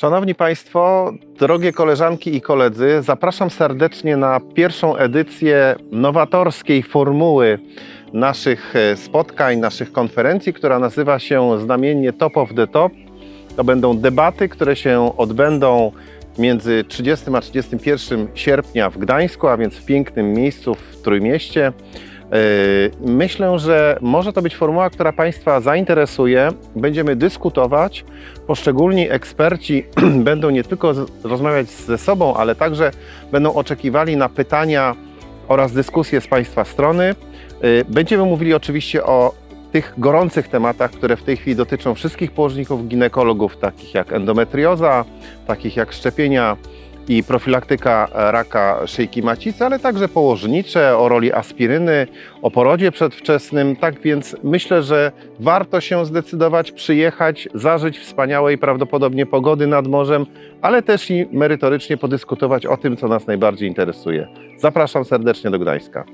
Szanowni Państwo, drogie koleżanki i koledzy, zapraszam serdecznie na pierwszą edycję nowatorskiej formuły naszych e, spotkań, naszych konferencji, która nazywa się znamiennie Top of the Top. To będą debaty, które się odbędą między 30 a 31 sierpnia w Gdańsku, a więc w pięknym miejscu w Trójmieście. Yy, Myślę, że może to być formuła, która Państwa zainteresuje. Będziemy dyskutować. Poszczególni eksperci będą nie tylko rozmawiać ze sobą, ale także będą oczekiwali na pytania oraz dyskusje z Państwa strony. Yy, Będziemy mówili oczywiście o tych gorących tematach, które w tej chwili dotyczą wszystkich położników ginekologów, takich jak endometrioza, takich jak szczepienia i profilaktyka raka szyjki macicy, ale także położnicze, o roli aspiryny, o porodzie przedwczesnym. Tak więc myślę, że warto się zdecydować, przyjechać, zażyć wspaniałej prawdopodobnie pogody nad morzem, ale też i merytorycznie podyskutować o tym, co nas najbardziej interesuje. Zapraszam serdecznie do Gdańska.